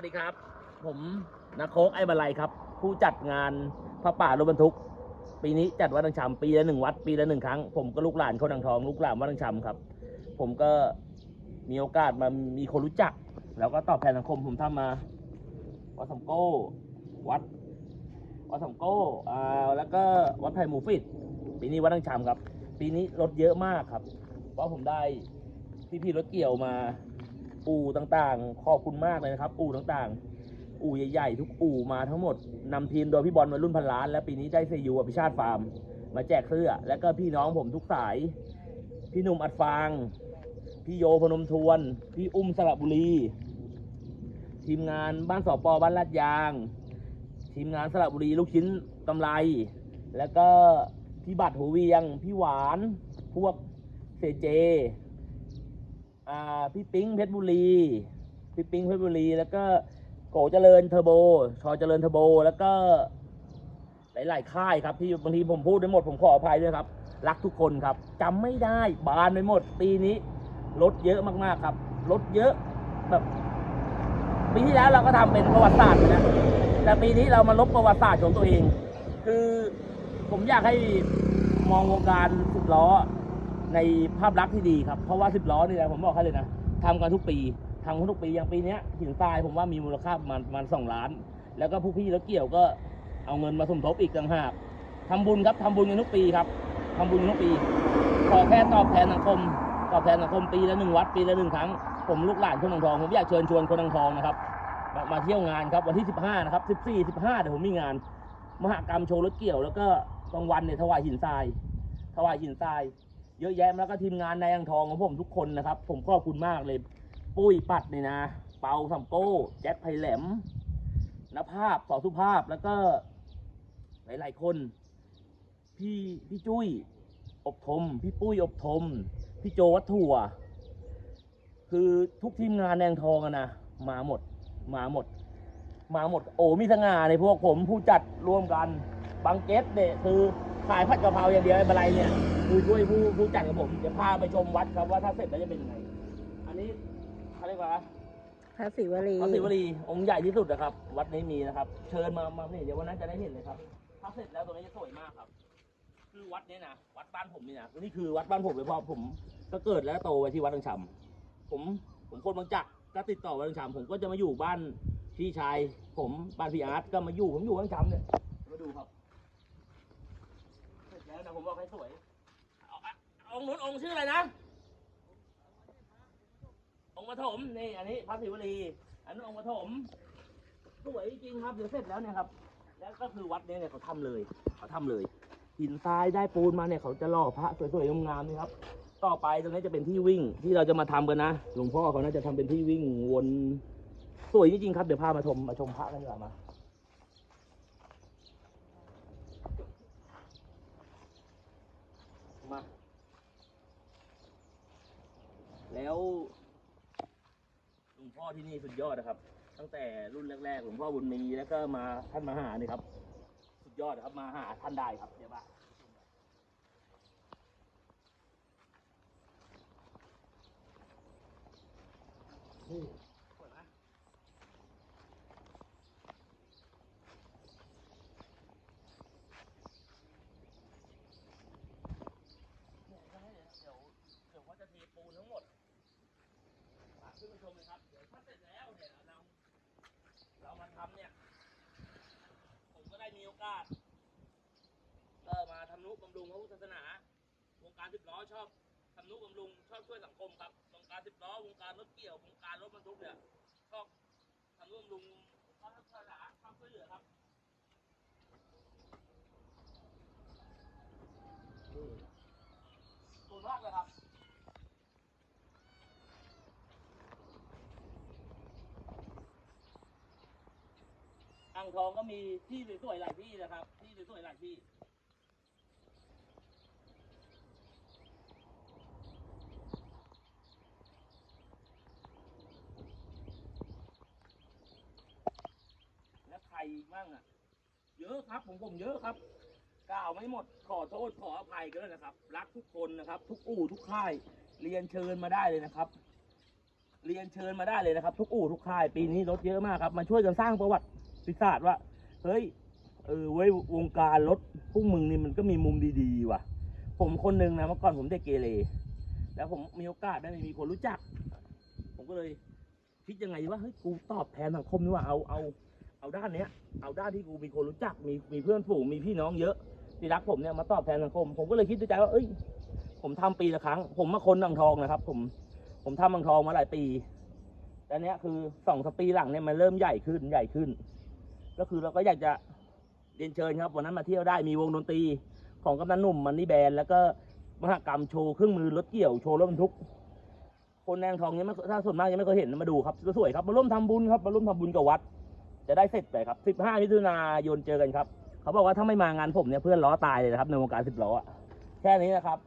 วัสดีครับ ผมนักโคกไอ้บันไลครับ ผู้จัดงานพระป่ารถบรรทุก ปีนี้จัดวัดดังชำปีละหนึ่งวัดปีละหนึ่งครั้ง ผมก็ลูกหลานคนดังทอง ลูกหลานวัดดังชำครับ ผมก็มีโอกาสมามีคนรู้จัก แล้วก็ตอบแทนสังคมผมทำมาวัดสมโก้วัดวัดสมโก้อ่าแล้วก็วัดไผ่หมูฟิตปีนี้วัดดังชำครับ ปีนี้รถเยอะมากครับ เพราะผมได้พี่ๆรถเกี่ยวมา อู่ต่างๆ ขอบคุณมากเลยนะครับ อู่ต่างๆ อู่ใหญ่ๆ ทุกอู่มาทั้งหมดนำทีมโดยพี่บอลวัยรุ่นพันล้าน และปีนี้ได้เซยูอภิชาติฟาร์ม มาแจกเสื้อ และก็พี่น้องผมทุกสาย พี่หนุ่มอัดฟาง พี่โยพนมทวน พี่อุ้มสระบุรี ทีมงานบ้านสอปอบ้านลาดยาง ทีมงานสระบุรีลูกชิ้นกำไร แล้วก็พี่บัตรหัวเวียง พี่หวาน พวกเซเจ พี่ปิ๊งเพชรบุรีพี่ปิ๊งเพชรบุรี แล้วก็โกเจริญเทอร์โบ ชอเจริญเทอร์โบ แล้วก็ หลายๆค่ายครับที่บางทีผมพูดได้หมดผมขออภัยด้วยครับ รักทุกคนครับจำไม่ได้บานไปหมด ปีนี้รถเยอะมากๆครับรถเยอะแบบปีที่แล้วเราก็ทำเป็นประวัติศาสตร์นะแต่ปีนี้เรามาลบประวัติศาสตร์ของตัวเอง คือผมอยากให้มองวงการสิบล้อ ในภาพลักษณ์ที่ดีครับ เพราะว่าสิบล้อนี่นะผมบอกให้เลยนะทำกันทุกปีทำกันทุกปีอย่างปีนี้หินทรายผมว่ามีมูลค่าประมาณประมาณสองล้าน แล้วก็ผู้พี่รถเกี่ยวก็เอาเงินมาสมทบอีกต่างหากทำบุญครับทำบุญกันทุกปีครับทำบุญทุกปีขอแค่ตอบแทนสังคม ตอบแทนสังคมปีละหนึ่งวัดปีละหนึ่งครั้ง ผมลูกหลานคนทองทอง ผมอยากเชิญชวนคนทองทองนะครับ มามาเที่ยวงานครับวันที่ 15 นะครับ 14 15เดี๋ยวผมมีงาน มหกรรมโชว์รถเกี่ยว แล้วก็กลางวันเนี่ยถวายหินทราย ถวายหินทราย เยอะแยะแล้วก็ทีมงานในอ่างทองของผมทุกคนนะครับ ผมขอบคุณมากเลย ปุ้ยปัดเนี่ยนะ เปาสัมโก้ แจ็คไพแหลมนภาพสอสุภาพแล้วก็ หลาย ๆ คน พี่พี่จุ้ย อบทม พี่ปุ้ยอบทม พี่โจวัตถั่ว คือทุกทีมงานแดงทองอะนะมาหมด มาหมด มาหมด โอ้มีสง่าในพวกผมผู้จัดร่วมกัน บางเกตเนี่ยคือ ขายผัดกะเพราอย่างเดียวไอ้บะไรเนี่ยคือช่วยผู้ผู้จัดกับผมจะพาไปชมวัดครับว่าถ้าเสร็จแล้วจะเป็นยังไง อันนี้เขาเรียกว่าพระศิวลีพระศิวลีองค์ใหญ่ที่สุดนะครับ วัดนี้มีนะครับ เชิญมามาเนี่ยเดี๋ยววันนั้นจะได้เห็นเลยครับ ถ้าเสร็จแล้วตรงนี้จะสวยมากครับ คือวัดนี้นะวัดบ้านผมนี่นะนี่คือวัดบ้านผมเลยเพราะผมก็เกิดแล้วก็โตไว้ที่วัดดังชำผมผมคนบางจักรก็ติดต่อวัดดังชำผมก็จะมาอยู่บ้านพี่ชาย ผมบ้านพี่อาร์ตก็มาอยู่ผมอยู่วัดดังชำเนี่ยมาดูครับเสร็จแล้วนะผมบอก ให้สวยองค์นู้นองค์ชื่ออะไรนะ องค์ปฐมนี่อันนี้พระศิวลีอันนั้นองค์ปฐมสวยจริงครับเดี๋ยวเสร็จแล้วเนี่ยครับ แล้วก็คือวัดเนี้เนี่ยเขาทำเลยเขาทำเลย หินทรายได้ปูนมาเนี่ยเขาจะล่อพระสวยๆงามๆนี่ครับ ต่อไปตรงนี้จะเป็นที่วิ่งที่เราจะมาทำกันนะหลวงพ่อเขาน่าจะทำเป็นที่วิ่งวนสวยจริงๆครับเดี๋ยวพามาชมมาชมพระกันดีกว่ามา แล้วหลวงพ่อที่นี่สุดยอดนะครับ ตั้งแต่รุ่นแรกๆหลวงพ่อบุญมีแล้วก็มาท่านมาหานี่ครับ สุดยอดนะครับมาหาท่านได้ครับเดี๋ยวมาอืมเนี่ยเดี๋ยวเดี๋ยวเดี๋ยวว่าจะเทปูนทั้งหมดฝากขึ้นมาชมเลยครับ เดี๋ยวถ้าเสร็จแล้วเนี่ยเราเรามาทำเนี่ย ผม ก็ได้มีโอกาสก็มาทำนุบำรุงพระพุทธศาสนาวงการสิบล้อชอบทำนุบำรุงชอบช่วยสังคมครับวงการสิบล้อวงการรถเกี่ยววงการรถบรรทุกเนี่ยชอบทำนุบำรุงพระพุทธศาสนาชอบช่วยเหลือครับนี่ขอบคุณมากเลยครับ อ่าง ทองก็มีที่สวยๆหลายที่นะครับ ที่สวยๆหลายที่แล้วใครอีกบ้างอะ เยอะครับผมผมเยอะครับกล่าวไม่หมดขอโทษขออภัยกันด้วยนะครับ รักทุกคนนะครับ ทุกอู่ทุกค่าย เรียนเชิญมาได้เลยนะครับ เรียนเชิญมาได้เลยนะครับ ทุกอู่ทุกค่าย ปีนี้รถเยอะมากครับมาช่วยกันสร้างประวัติ ศาสตร์ว่า เฮ้ย เออเว้ยวงการรถพวกมึงนี่มันก็มีมุมดีๆว่ะ ผมคนหนึ่งนะเมื่อก่อนผมเด็กเกเรแล้วผมมีโอกาสได้มีคนรู้จัก ผมก็เลยคิดยังไงว่าเฮ้ยกูตอบแทนสังคมนี่ว่าเอาเอาเอาด้านเนี้ย เอาด้านที่กูมีคนรู้จักมีมีเพื่อนฝูงมีพี่น้องเยอะที่รักผมเนี่ยมาตอบแทนสังคม ผมก็เลยคิดในใจว่าเอ้ย ผมทำปีละครั้ง ผมมาคนอ่างทองนะครับ ผมผมทำอ่างทองมาหลายปีแต่เนี้ยคือสองสปีหลังเนี่ยมันเริ่มใหญ่ขึ้นใหญ่ขึ้น ก็คือเราก็อยากจะเรียนเชิญครับวันนั้นมาเที่ยวได้มีวงดนตรีของกำนันหนุ่มมันนี่แบนแล้วก็มหกรรมโชว์เครื่องมือรถเกี่ยวโชว์รถบรรทุก คนแนงทองยังไม่ถ้าส่วนมากยังไม่เคยเห็นมาดูครับสวยครับมาร่วมทำบุญครับมาร่วมทำบุญกับวัด จะได้เสร็จไปครับ 15มิถุนายนเจอกันครับ เขาบอกว่าถ้าไม่มางานผมเนี่ยเพื่อนล้อตายเลยนะครับในวงการสิบล้ออะแค่นี้นะครับ